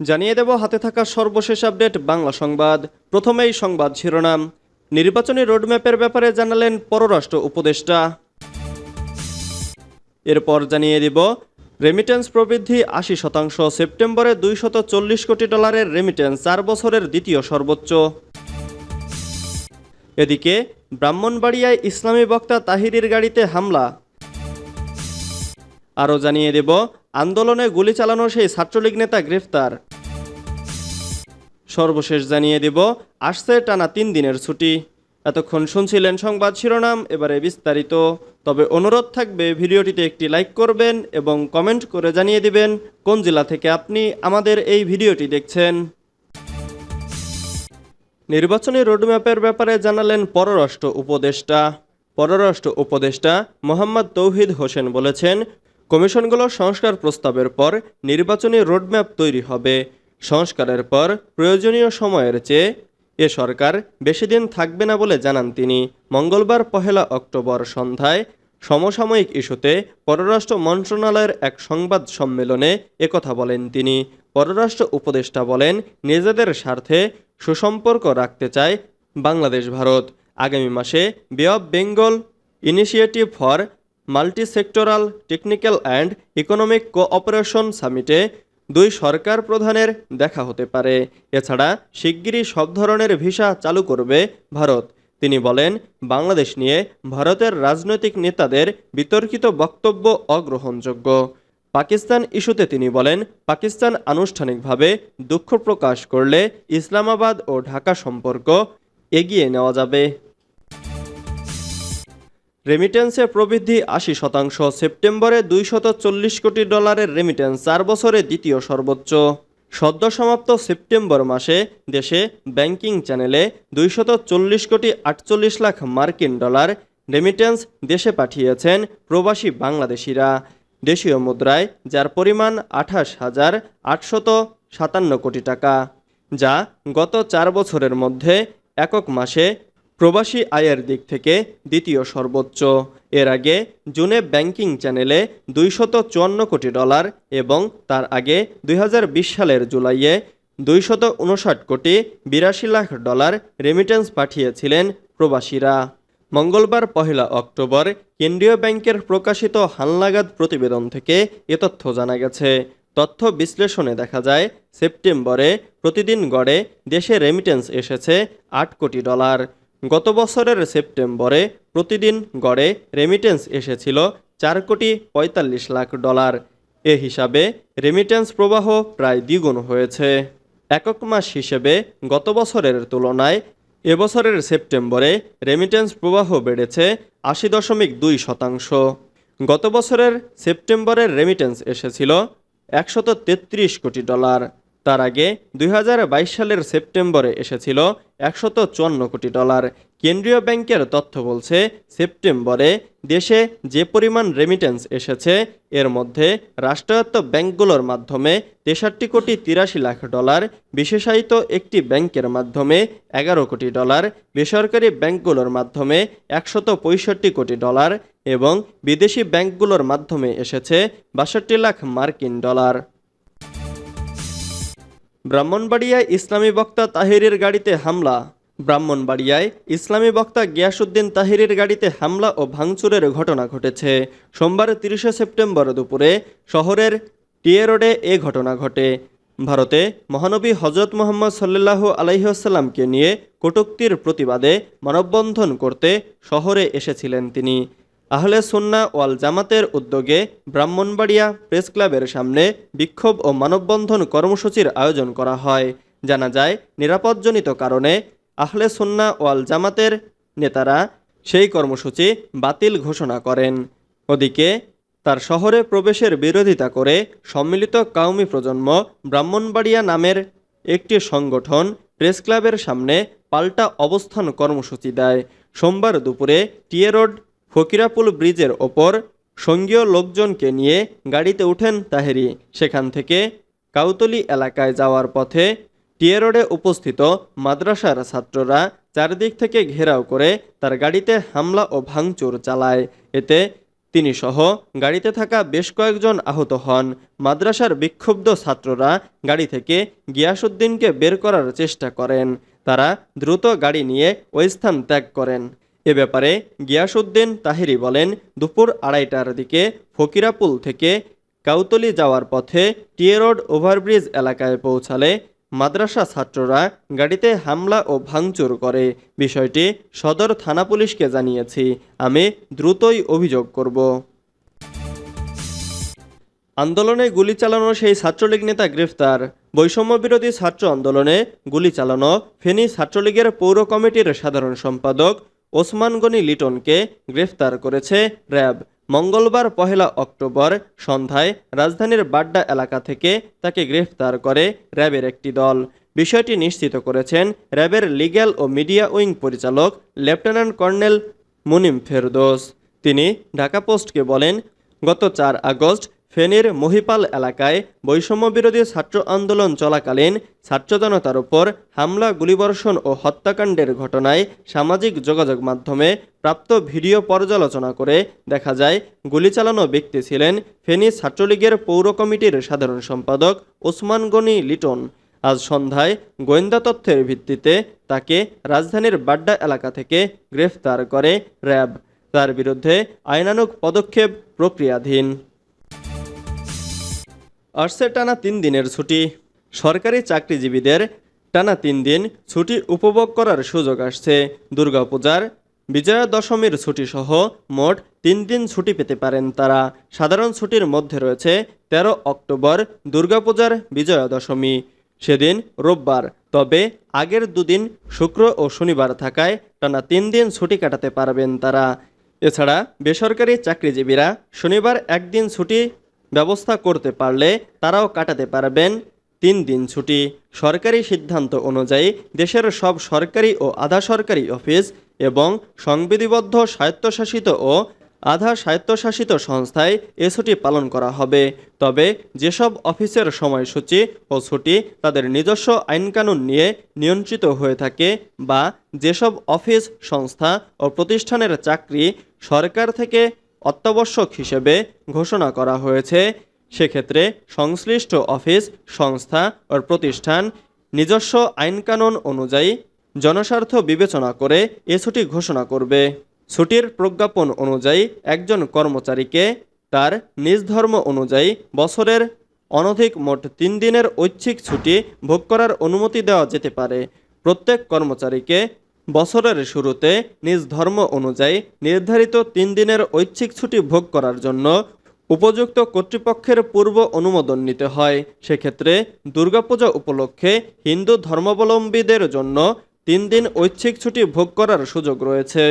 জানিয়ে দেব হাতে থাকা সর্বশেষ আপডেট বাংলা সংবাদ। প্রথমেই সংবাদ শিরোনাম। নির্বাচনী রোডম্যাপের ব্যাপারে জানালেন পররাষ্ট্র উপদেষ্টা। এরপর জানিয়ে দিব রেমিটেন্স প্রবৃদ্ধি আশি শতাংশ, সেপ্টেম্বরে দুইশত চল্লিশ কোটি ডলারের রেমিটেন্স চার বছরের দ্বিতীয় সর্বোচ্চ। এদিকে, ব্রাহ্মণবাড়িয়ায় ইসলামী বক্তা তাহিরির গাড়িতে হামলা। আরও জানিয়ে দেব আন্দোলনে গুলি চালানো সেই ছাত্রলীগ নেতা গ্রেফতার। সর্বশেষ জানিয়ে দেব, আসছে টানা তিন দিনের ছুটি। এতক্ষণ শুনছিলেন সংবাদ শিরোনাম, এবারে বিস্তারিত। তবে অনুরোধ থাকবে, ভিডিওটিতে একটি লাইক করবেন এবং কমেন্ট করে জানিয়ে দিবেন কোন জেলা থেকে আপনি আমাদের এই ভিডিওটি দেখছেন। নির্বাচনী রোডম্যাপের ব্যাপারে জানালেন পররাষ্ট্র উপদেষ্টা। পররাষ্ট্র উপদেষ্টা মোহাম্মদ তৌহিদ হোসেন বলেছেন কমিশনগুলোর সংস্কার প্রস্তাবের পর নির্বাচনী রোডম্যাপ তৈরি হবে। সংস্কারের পর প্রয়োজনীয় সময়ের চেয়ে এ সরকার বেশি দিন থাকবে না বলে জানান তিনি। মঙ্গলবার পহেলা অক্টোবর সন্ধ্যায় সমসাময়িক ইস্যুতে পররাষ্ট্র মন্ত্রণালয়ের এক সংবাদ সম্মেলনে একথা বলেন তিনি। পররাষ্ট্র উপদেষ্টা বলেন, নিজেদের স্বার্থে সুসম্পর্ক রাখতে চায় বাংলাদেশ ভারত। আগামী মাসে bay of Bengal initiative for multi sectoral technical and economic cooperation সামিটে দুই সরকার প্রধানের দেখা হতে পারে। এছাড়া শিগগিরই সব ধরনের ভিসা চালু করবে ভারত। তিনি বলেন, বাংলাদেশ নিয়ে ভারতের রাজনৈতিক নেতাদের বিতর্কিত বক্তব্য অগ্রহণযোগ্য। পাকিস্তান ইস্যুতে তিনি বলেন, পাকিস্তান আনুষ্ঠানিকভাবে দুঃখ প্রকাশ করলে ইসলামাবাদ ও ঢাকা সম্পর্ক এগিয়ে নেওয়া যাবে। রেমিটেন্সে প্রবৃদ্ধি আশি শতাংশ। সেপ্টেম্বরে দুইশত চল্লিশ কোটি ডলারের রেমিটেন্স চার বছরে দ্বিতীয় সর্বোচ্চ। সদ্য সমাপ্ত সেপ্টেম্বর মাসে দেশে ব্যাংকিং চ্যানেলে দুইশত চল্লিশ কোটি আটচল্লিশ লাখ মার্কিন ডলার রেমিটেন্স দেশে পাঠিয়েছেন প্রবাসী বাংলাদেশিরা। দেশীয় মুদ্রায়, যার পরিমাণ আঠাশ হাজার আটশত সাতান্ন কোটি টাকা, যা গত চার বছরের মধ্যে একক মাসে প্রবাসী আয়ের দিক থেকে দ্বিতীয় সর্বোচ্চ। এর আগে জুনে ব্যাংকিং চ্যানেলে দুইশত চুয়ান্ন কোটি ডলার এবং তার আগে দুই হাজার বিশ সালের জুলাইয়ে দুইশত উনষাট কোটি বিরাশি লাখ ডলার রেমিটেন্স পাঠিয়েছিলেন প্রবাসীরা। মঙ্গলবার পহেলা অক্টোবর কেন্দ্রীয় ব্যাংকের প্রকাশিত হালনাগাদ প্রতিবেদন থেকে এ তথ্য জানা গেছে। তথ্য বিশ্লেষণে দেখা যায়, সেপ্টেম্বরে প্রতিদিন গড়ে দেশে রেমিটেন্স এসেছে আট কোটি ডলার। গত বছরের সেপ্টেম্বরে প্রতিদিন গড়ে রেমিটেন্স এসেছিল চার কোটি পঁয়তাল্লিশ লাখ ডলার। এ হিসাবে রেমিটেন্স প্রবাহ প্রায় দ্বিগুণ হয়েছে। একক মাস হিসেবে গত বছরের তুলনায় এবছরের সেপ্টেম্বরে রেমিটেন্স প্রবাহ বেড়েছে আশি দশমিক দুই শতাংশ। গত বছরের সেপ্টেম্বরের রেমিটেন্স এসেছিল একশত তেত্রিশ কোটি ডলার। তার আগে দুই হাজার বাইশ সালের সেপ্টেম্বরে এসেছিল একশত চুয়ান্ন কোটি ডলার। কেন্দ্রীয় ব্যাংকের তথ্য বলছে, সেপ্টেম্বরে দেশে যে পরিমাণ রেমিটেন্স এসেছে, এর মধ্যে রাষ্ট্রায়ত্ত ব্যাংকগুলোর মাধ্যমে তেষট্টি কোটি তিরাশি লাখ ডলার, বিশেষায়িত একটি ব্যাংকের মাধ্যমে এগারো কোটি ডলার, বেসরকারি ব্যাংকগুলোর মাধ্যমে একশত পঁয়ষট্টি কোটি ডলার এবং বিদেশি ব্যাংকগুলোর মাধ্যমে এসেছে বাষট্টি লাখ মার্কিন ডলার। ব্রাহ্মণবাড়িয়ায় ইসলামী বক্তা তাহিরের গাড়িতে হামলা। ব্রাহ্মণবাড়িয়ায় ইসলামী বক্তা গিয়াসুদ্দিন তাহিরের গাড়িতে হামলা ও ভাঙচুরের ঘটনা ঘটেছে। সোমবার তিরিশে সেপ্টেম্বর দুপুরে শহরের টিএ রোডে এ ঘটনা ঘটে। ভারতে মহানবী হজরত মোহাম্মদ সাল্লাহ আলাইসাল্লামকে নিয়ে কটুক্তির প্রতিবাদে মানববন্ধন করতে শহরে এসেছিলেন তিনি। আহলে সুন্না ওয়াল জামাতের উদ্যোগে ব্রাহ্মণবাড়িয়া প্রেস ক্লাবের সামনে বিক্ষোভ ও মানববন্ধন কর্মসূচির আয়োজন করা হয়। জানা যায়, নিরাপদজনিত কারণে আহলে সুন্না ওয়াল জামাতের নেতারা সেই কর্মসূচি বাতিল ঘোষণা করেন। ওদিকে, তার শহরে প্রবেশের বিরোধিতা করে সম্মিলিত কাউমি প্রজন্ম ব্রাহ্মণবাড়িয়া নামের একটি সংগঠন প্রেস ক্লাবের সামনে পাল্টা অবস্থান কর্মসূচি দেয়। সোমবার দুপুরে টিএ রোড ফকিরাপুল ব্রিজের ওপর সঙ্গীয় লোকজনকে নিয়ে গাড়িতে উঠেন তাহেরি। সেখান থেকে কাউতলি এলাকায় যাওয়ার পথে টিএ রোডে উপস্থিত মাদ্রাসার ছাত্ররা চারদিক থেকে ঘেরাও করে তার গাড়িতে হামলা ও ভাঙচুর চালায়। এতে তিনি সহ গাড়িতে থাকা বেশ কয়েকজন আহত হন। মাদ্রাসার বিক্ষুব্ধ ছাত্ররা গাড়ি থেকে গিয়াসুদ্দিনকে বের করার চেষ্টা করেন। তারা দ্রুত গাড়ি নিয়ে ওই স্থান ত্যাগ করেন। এ ব্যাপারে গিয়াসুদ্দিন তাহিরি বলেন, দুপুর আড়াইটার দিকে ফকিরাপুল থেকে কাউতলি যাওয়ার পথে টিএ রোড ওভারব্রিজ এলাকায় পৌঁছালে মাদ্রাসা ছাত্ররা গাড়িতে হামলা ও ভাঙচুর করে। বিষয়টি সদর থানা পুলিশকে জানিয়েছি। আমি দ্রুতই অভিযোগ করব। আন্দোলনে গুলি চালানো সেই ছাত্রলীগ নেতা গ্রেফতার। বৈষম্য বিরোধী ছাত্র আন্দোলনে গুলি চালানো ফেনী ছাত্রলীগের পৌর কমিটির সাধারণ সম্পাদক ওসমান গনি লিটনকে গ্রেফতার করেছে র্যাব। মঙ্গলবার পহেলা অক্টোবর সন্ধ্যায় রাজধানীর বাড্ডা এলাকা থেকে তাকে গ্রেফতার করে র্যাবের একটি দল। বিষয়টি নিশ্চিত করেছেন র্যাবের লিগ্যাল ও মিডিয়া উইং পরিচালক লেফটেন্যান্ট কর্নেল মুনিম ফেরদোস। তিনি ঢাকা পোস্টকে বলেন, গত চার আগস্ট ফেনীর মহিপাল এলাকায় বৈষম্য বিরোধী ছাত্র আন্দোলন চলাকালীন ছাত্র জনতার উপর হামলা, গুলিবর্ষণ ও হত্যাকাণ্ডের ঘটনায় সামাজিক যোগাযোগ মাধ্যমে প্রাপ্ত ভিডিও পর্যালোচনা করে দেখা যায় গুলি চালানো ব্যক্তি ছিলেন ফেনী ছাত্রলীগের পৌর কমিটির সাধারণ সম্পাদক ওসমান গনি লিটন। আজ সন্ধ্যায় গোয়েন্দা তথ্যের ভিত্তিতে তাকে রাজধানীর বাড্ডা এলাকা থেকে গ্রেফতার করে র্যাব। তার বিরুদ্ধে আইনানুগ পদক্ষেপ প্রক্রিয়াধীন। আসছে টানা তিন দিনের ছুটি। সরকারি চাকরিজীবীদের টানা তিন দিন ছুটি উপভোগ করার সুযোগ আসছে। দুর্গাপূজার বিজয়া দশমীর ছুটি সহ মোট তিন দিন ছুটি পেতে পারেন তারা। সাধারণ ছুটির মধ্যে রয়েছে তেরো অক্টোবর দুর্গাপূজার বিজয়া দশমী সেদিন রোববার, তবে আগের দুদিন শুক্র ও শনিবার থাকায় টানা তিন দিন ছুটি কাটাতে পারবেন তারা। এছাড়া বেসরকারি চাকরিজীবীরা শনিবার একদিন ছুটি ব্যবস্থা করতে পারলে তারাও কাটাতে পারবেন। তিন দিন ছুটি। সরকারি সিদ্ধান্ত অনুযায়ী দেশের সব সরকারি ও আধা সরকারি অফিস এবং সংবিধিবদ্ধ স্বায়ত্তশাসিত ও আধা স্বায়ত্তশাসিত সংস্থায় এ ছুটি পালন করা হবে। তবে যেসব অফিসের সময়সূচি ও ছুটি তাদের নিজস্ব আইনকানুন নিয়ে নিয়ন্ত্রিত হয়ে থাকে বা যেসব অফিস, সংস্থা ও প্রতিষ্ঠানের চাকরি সরকার থেকে অত্যাবশ্যক হিসেবে ঘোষণা করা হয়েছে। সেক্ষেত্রে সংশ্লিষ্ট অফিস, সংস্থা ও প্রতিষ্ঠান নিজস্ব আইনকানুন অনুযায়ী জনস্বার্থ বিবেচনা করে এ ছুটি ঘোষণা করবে। ছুটির প্রজ্ঞাপন অনুযায়ী একজন কর্মচারীকে তার নিজ ধর্ম অনুযায়ী বছরের অনধিক মোট তিন দিনের ঐচ্ছিক ছুটি ভোগ করার অনুমতি দেওয়া যেতে পারে। প্রত্যেক কর্মচারীকে বছরের শুরুতে নিজ ধর্ম অনুযায়ী নির্ধারিত তিন দিনের ঐচ্ছিক ছুটি ভোগ করার জন্য উপযুক্ত কর্তৃপক্ষের পূর্ব অনুমোদন নিতে হয়। সেক্ষেত্রে দুর্গাপূজা উপলক্ষে হিন্দু ধর্মাবলম্বীদের জন্য তিন দিন ঐচ্ছিক ছুটি ভোগ করার সুযোগ রয়েছে।